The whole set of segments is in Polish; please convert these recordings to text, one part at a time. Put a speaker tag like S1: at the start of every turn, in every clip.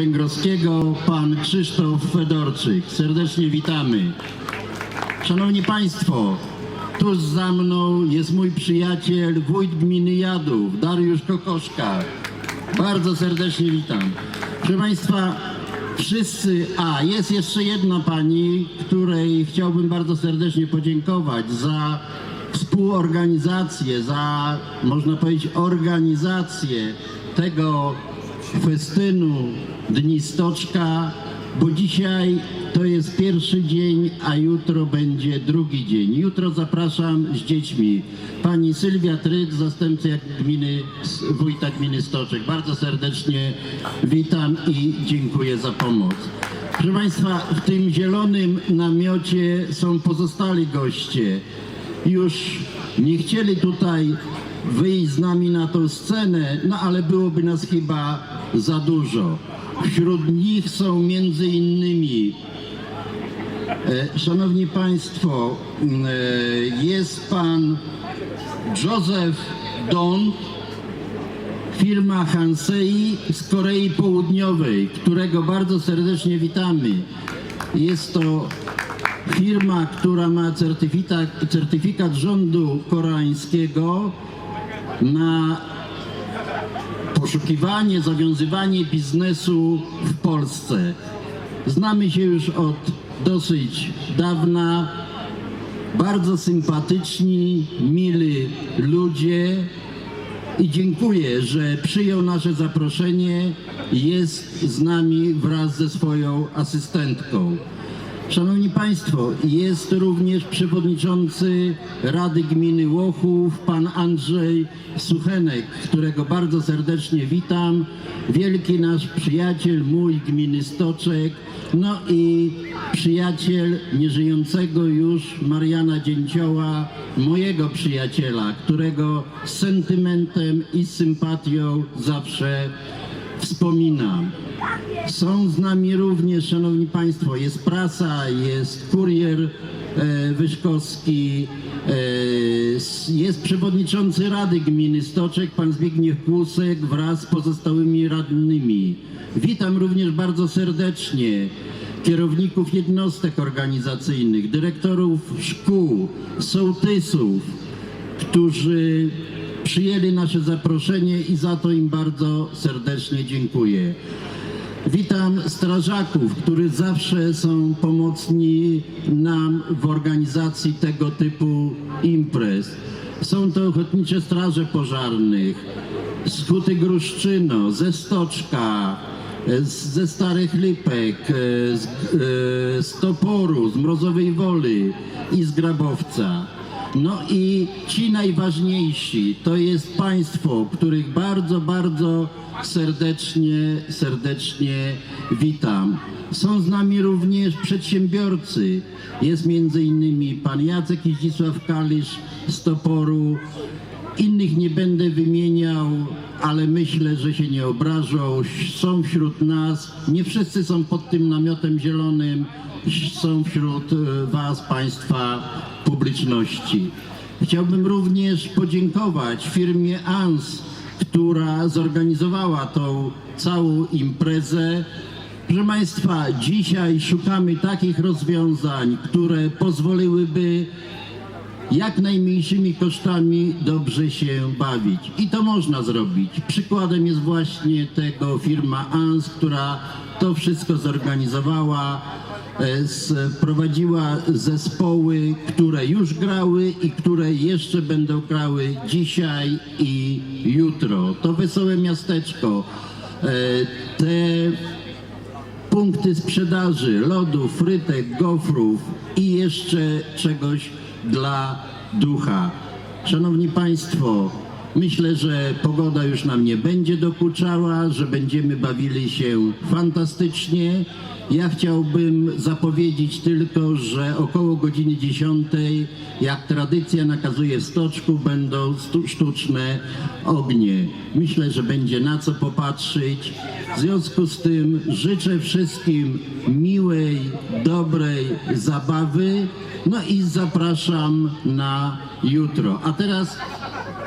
S1: Węgrowskiego, pan Krzysztof Fedorczyk. Serdecznie witamy. Szanowni Państwo, tuż za mną jest mój przyjaciel, wójt gminy Jadów, Dariusz Kokoszka. Bardzo serdecznie witam. Proszę Państwa, wszyscy, a jest jeszcze jedna pani, której chciałbym bardzo serdecznie podziękować za współorganizację, za, można powiedzieć, organizację tego festynu Dni Stoczka, bo dzisiaj to jest pierwszy dzień, a jutro będzie drugi dzień. Jutro zapraszam z dziećmi. Pani Sylwia Tryc, zastępca gminy, wójta gminy Stoczek. Bardzo serdecznie witam i dziękuję za pomoc. Proszę Państwa, w tym zielonym namiocie są pozostali goście. Już nie chcieli tutaj wyjść z nami na tą scenę, no ale byłoby nas chyba za dużo. Wśród nich są między innymi, e, Szanowni Państwo, e, jest pan Józef Don, firma Hansei z Korei Południowej, którego bardzo serdecznie witamy. Jest to firma, która ma certyfikat, certyfikat rządu koreańskiego na poszukiwanie, zawiązywanie biznesu w Polsce. Znamy się już od dosyć dawna. Bardzo sympatyczni, mili ludzie i dziękuję, że przyjął nasze zaproszenie. Jest z nami wraz ze swoją asystentką. Szanowni Państwo, jest również przewodniczący Rady Gminy Łochów, pan Andrzej Suchenek, którego bardzo serdecznie witam. Wielki nasz przyjaciel, mój gminy Stoczek, no i przyjaciel nieżyjącego już Mariana Dzięcioła, mojego przyjaciela, którego sentymentem i sympatią zawsze wspominam. Są z nami również, Szanowni Państwo, jest prasa, jest kurier e, Wyszkowski, e, jest przewodniczący Rady Gminy Stoczek, pan Zbigniew Kłusek wraz z pozostałymi radnymi. Witam również bardzo serdecznie kierowników jednostek organizacyjnych, dyrektorów szkół, sołtysów, którzy przyjęli nasze zaproszenie i za to im bardzo serdecznie dziękuję. Witam strażaków, którzy zawsze są pomocni nam w organizacji tego typu imprez. Są to Ochotnicze Straże Pożarnych, z Huty Gruszczyno, ze Stoczka, ze Starych Lipek, e, z, e, z Toporu, z Mrozowej Woli i z Grabowca. No i ci najważniejsi to jest państwo, których bardzo, bardzo serdecznie, serdecznie witam. Są z nami również przedsiębiorcy. Jest między innymi pan Jacek Zdzisław Kalisz z Toporu. Innych nie będę wymieniał, ale myślę, że się nie obrażą. Są wśród nas. Nie wszyscy są pod tym namiotem zielonym. Są wśród e, Was, Państwa, publiczności. Chciałbym również podziękować firmie ANS, która zorganizowała tą całą imprezę. Proszę Państwa, dzisiaj szukamy takich rozwiązań, które pozwoliłyby jak najmniejszymi kosztami dobrze się bawić. I to można zrobić. Przykładem jest właśnie tego firma ANS, która to wszystko zorganizowała, e, sprowadziła zespoły, które już grały i które jeszcze będą grały dzisiaj i jutro. To wesołe miasteczko. E, Te punkty sprzedaży lodów, frytek, gofrów i jeszcze czegoś dla ducha. Szanowni Państwo, myślę, że pogoda już nam nie będzie dokuczała, że będziemy bawili się fantastycznie. Ja chciałbym zapowiedzieć tylko, że około godziny 10, jak tradycja nakazuje w Stoczku, będą sztuczne ognie. Myślę, że będzie na co popatrzeć. W związku z tym życzę wszystkim miłej, dobrej zabawy. No i zapraszam na jutro. A teraz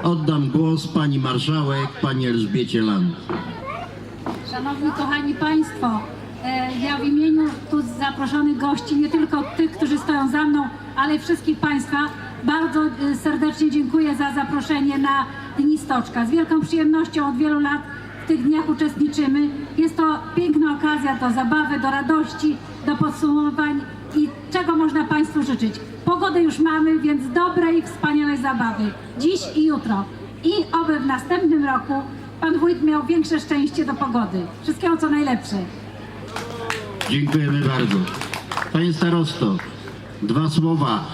S1: oddam głos pani marszałek, pani Elżbiecie Land.
S2: Szanowni kochani Państwo, e, ja w imieniu tu zaproszonych gości, nie tylko tych, którzy stoją za mną, ale wszystkich Państwa, bardzo e, serdecznie dziękuję za zaproszenie na Dni Stoczka. Z wielką przyjemnością od wielu lat w tych dniach uczestniczymy. Jest to piękna okazja do zabawy, do radości, do podsumowań i czego można Państwu życzyć. Pogodę już mamy, więc dobrej, wspaniałej zabawy. Dziś i jutro. I oby w następnym roku Pan Wójt miał większe szczęście do pogody. Wszystkiego co najlepsze.
S1: Dziękujemy bardzo. Panie starosto, dwa słowa,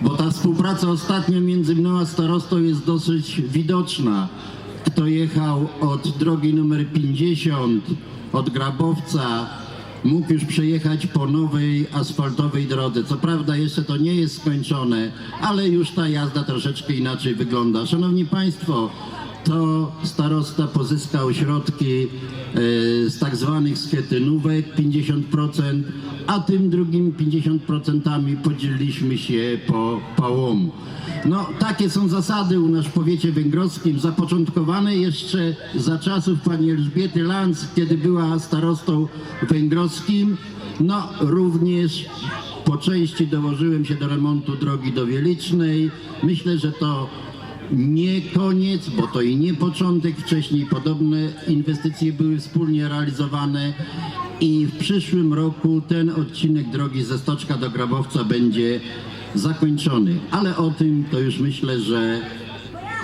S1: bo ta współpraca ostatnio między mną a starostą jest dosyć widoczna. Kto jechał od drogi numer 50, od Grabowca, mógł już przejechać po nowej asfaltowej drodze. Co prawda jeszcze to nie jest skończone, ale już ta jazda troszeczkę inaczej wygląda. Szanowni Państwo, to starosta pozyskał środki e, z tak zwanych schetynówek 50%, a tym drugim 50% podzieliliśmy się po pałomu. No, takie są zasady u nas w powiecie węgrowskim, zapoczątkowane jeszcze za czasów pani Elżbiety Lanz, kiedy była starostą węgrowskim. No, również po części dołożyłem się do remontu drogi do Wielicznej. Myślę, że to nie koniec, bo to i nie początek. Wcześniej podobne inwestycje były wspólnie realizowane i w przyszłym roku ten odcinek drogi ze Stoczka do Grabowca będzie zakończony. Ale o tym to już myślę, że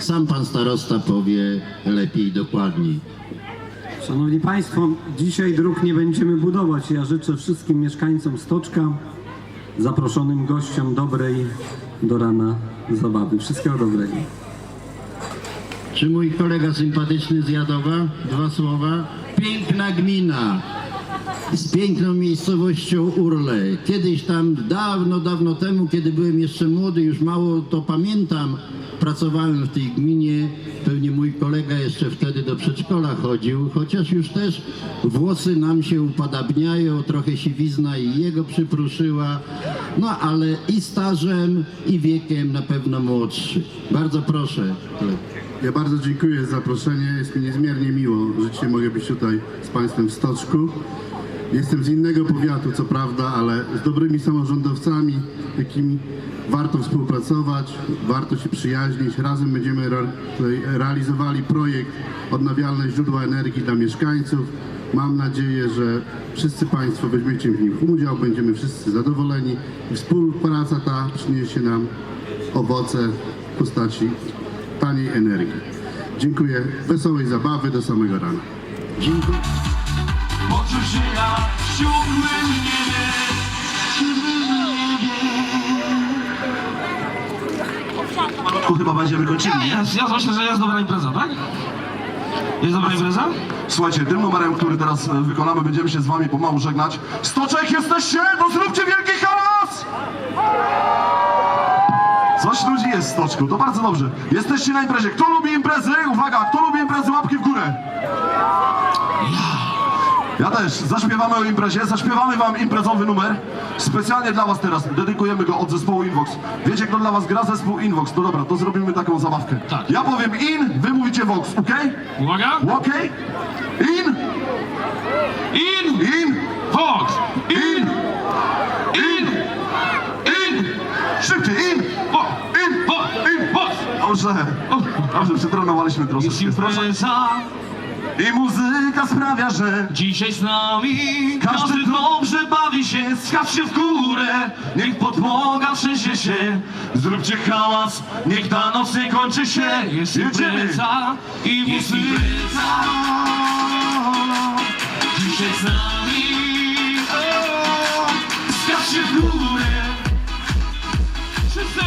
S1: sam pan starosta powie lepiej dokładniej.
S3: Szanowni Państwo, dzisiaj dróg nie będziemy budować. Ja życzę wszystkim mieszkańcom Stoczka, zaproszonym gościom dobrej do rana zabawy. Wszystkiego dobrego.
S1: Czy mój kolega sympatyczny z Jadowa? Dwa słowa. Piękna gmina z piękną miejscowością Urle. Kiedyś tam dawno, dawno temu, kiedy byłem jeszcze młody, już mało to pamiętam, pracowałem w tej gminie. Pewnie mój kolega jeszcze wtedy do przedszkola chodził, chociaż już też włosy nam się upadabniają, trochę siwizna i jego przypruszyła. No ale i stażem, i wiekiem na pewno młodszy. Bardzo proszę.
S4: Ja bardzo dziękuję za zaproszenie. Jest mi niezmiernie miło, że dzisiaj mogę być tutaj z Państwem w Stoczku. Jestem z innego powiatu, co prawda, ale z dobrymi samorządowcami, jakimi warto współpracować, warto się przyjaźnić. Razem będziemy realizowali projekt Odnawialne źródła energii dla mieszkańców. Mam nadzieję, że wszyscy Państwo weźmiecie w nim udział, będziemy wszyscy zadowoleni współpraca ta przyniesie nam owoce w postaci taniej energii. Dziękuję. Wesołej zabawy do samego rana.
S1: Dziękuję.
S5: Poczuł się na ciągłym niebie
S6: Tu chyba będziemy kończyli, nie?
S5: Jest, ja myślę, że jest dobra impreza, tak? Jest dobra impreza?
S6: Słuchajcie, tym numerem, który teraz e, wykonamy, będziemy się z wami pomału żegnać. Stoczek jesteście? No zróbcie wielki hałas! Coś ludzi jest w Stoczku, to bardzo dobrze. Jesteście na imprezie. Kto lubi imprezy? Uwaga, kto lubi imprezy? Łapki w górę. Ja też. Zaśpiewamy o imprezie, zaśpiewamy wam imprezowy numer. Specjalnie dla was teraz. Dedykujemy go od zespołu Invox. Wiecie, kto dla was gra? Zespół Invox. To dobra, to zrobimy taką zabawkę.
S5: Tak.
S6: Ja powiem in, wy mówicie Vox, okej?
S5: Uwaga!
S6: Okej? In,
S5: In!
S6: in,
S5: Fox! In! In! In!
S6: szybciej, in,
S5: Fo! In! Fo! In! Fox!
S6: Dobrze, dobrze, przetrenowaliśmy
S5: Jest
S6: troszeczkę. Proszę.
S5: impreza
S6: I muzyka sprawia, że
S5: dzisiaj z nami
S6: Każdy
S5: Każdy dobrze bawi się, skaczcie w górę Niech podłoga trzęsie się. Zróbcie hałas, niech ta noc nie kończy się. Jest
S6: Jedziemy.
S5: impreza i muzyka. Dzisiaj z nami o, Skaczcie w górę. Wszyscy!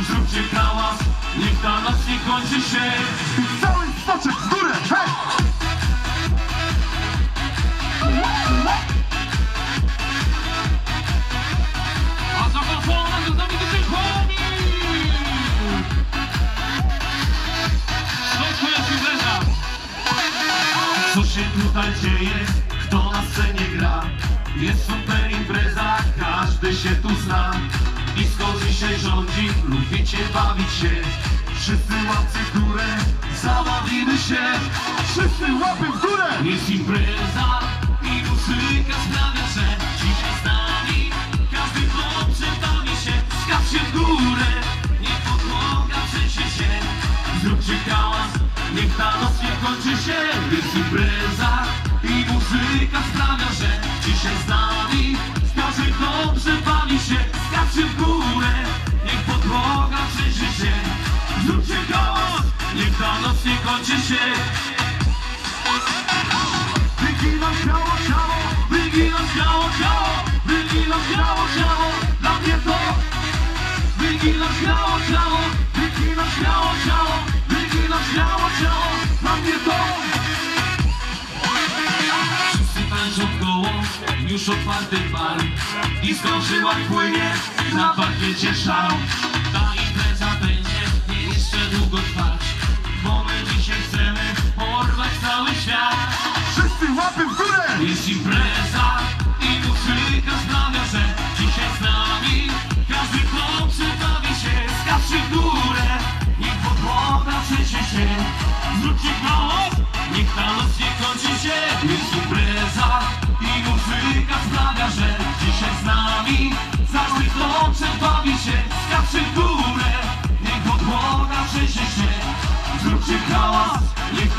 S5: Zróbcie hałas, niech ta noc nie kończy się zna Blisko dzisiaj rządzi, lubicie bawić się Wszyscy łapcy w górę, zabawimy się
S6: Wszyscy łapy w górę!
S5: Jest impreza i muzyka sprawia, że dzisiaj z nami każdy dobrze bawi się. Skaczcie w górę, niech podłoga trzęsie się. Zróbcie hałas, niech ta noc nie kończy się. Jest impreza i muzyka sprawia, że dzisiaj z nami nie kończy się. Wyginam ciało, ciało, wyginam ciało, ciało, wyginam ciało, ciało, dla mnie to. Wyginam ciało, ciało, wyginam ciało, ciało, wyginam ciało, ciało, dla mnie to. Wszyscy tańczą w koło, już otwarty bar I skończyła płynie, na parkiecie szał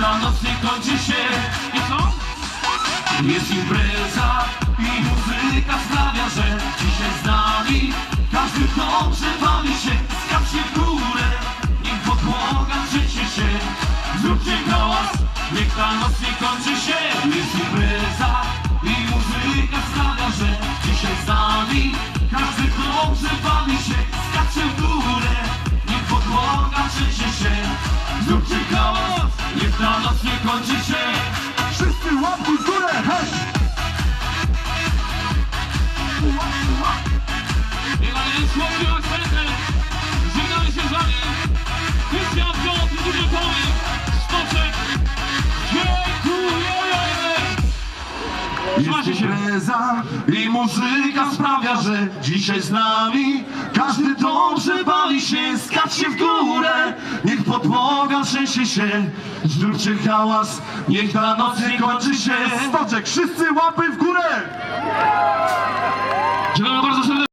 S5: ta noc nie kończy się. I co? Jest impreza i muzyka sprawia, że dzisiaj z nami każdy dobrze bawi się. Skaczcie w górę, niech podłoga trzęsie się. Zróbcie hałas, niech ta noc nie kończy się. Jest impreza noc nie Trzymajcie się
S6: Impreza i muzyka sprawia, że dzisiaj z nami każdy dobrze bawi się. Skaczcie w górę, niech podłoga trzęsie się. Zróbcie hałas, niech ta noc nie kończy się. Stoczek, wszyscy łapy w górę!
S5: Dziękujemy bardzo serdecznie